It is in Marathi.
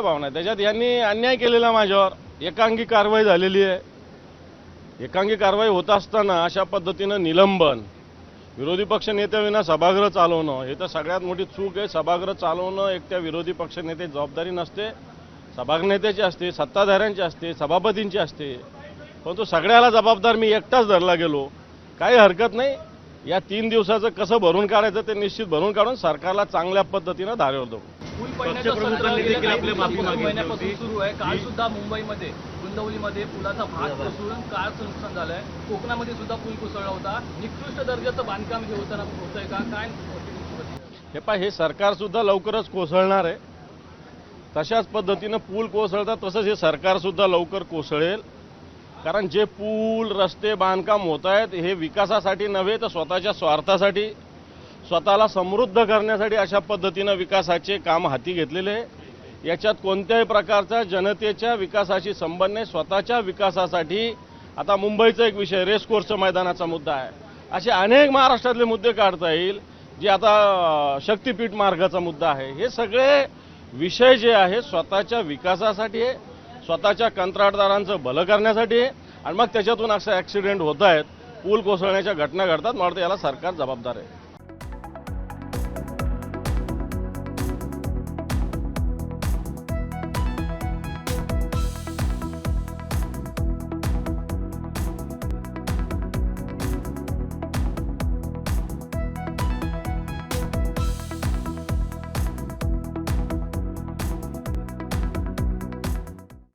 काय भावना त्याच्यात यांनी अन्याय केलेला माझ्यावर. एकांगी कारवाई झालेली आहे. एकांगी कारवाई होत असताना अशा पद्धतीनं निलंबन विरोधी पक्ष नेत्याविना सभागृह चालवणं हे तर सगळ्यात मोठी चूक आहे. सभागृह चालवणं एक त्या विरोधी पक्ष नेते जबाबदारी नसते. सभागृह असते सत्ताधाऱ्यांची असते सभापतींची असते. परंतु सगळ्याला जबाबदार मी एकटाच धरला गेलो. काही हरकत नाही. या तीन दिवसाचं कसं भरून काढायचं ते निश्चित भरून काढून सरकारला चांगल्या पद्धतीनं धारेवर देऊ पक्षप्रमुखांनी गेल्या देखील काही आपली माफी मागितली महिन्यापासून होती. सुरू आहे. काल सुद्धा मुंबईमध्ये गुंदवलीमध्ये पुलाचा भाग कोसळून कारचं नुकसान झालंय. कोकणामध्ये सुद्धा पूल कोसळला होता. निकृष्ट दर्जाचं बांधकाम हे होताना होतंय का? काय हे पा हे सरकार सुद्धा लवकरच कोसळणार आहे. तशाच पद्धतीनं पूल कोसळतात तसंच हे सरकार सुद्धा लवकर कोसळेल. कारण जे पूल रस्ते बांधकाम होत आहेत हे विकासासाठी नव्हे तर स्वतःच्या स्वार्थासाठी स्वतःला समृद्ध करण्यासाठी अशा पद्धतीनं विकासाचे काम हाती घेतलेले आहे. याच्यात कोणत्याही प्रकारचा जनतेच्या विकासाशी संबंध नाही स्वतःच्या विकासासाठी आता मुंबईचा एक विषय रेसकोर्सचं मैदानाचा मुद्दा आहे. असे अनेक महाराष्ट्रातले मुद्दे काढता येईल जे आता शक्तीपीठ मार्गाचा मुद्दा आहे. हे सगळे विषय जे आहे स्वतःच्या विकासासाठी आहे स्वतःच्या कंत्राटदारांचं भलं करण्यासाठी आहे. आणि मग त्याच्यातून असं ॲक्सिडेंट होत आहेत पूल कोसळण्याच्या घटना घडतात. मला वाटतं याला सरकार जबाबदार आहे.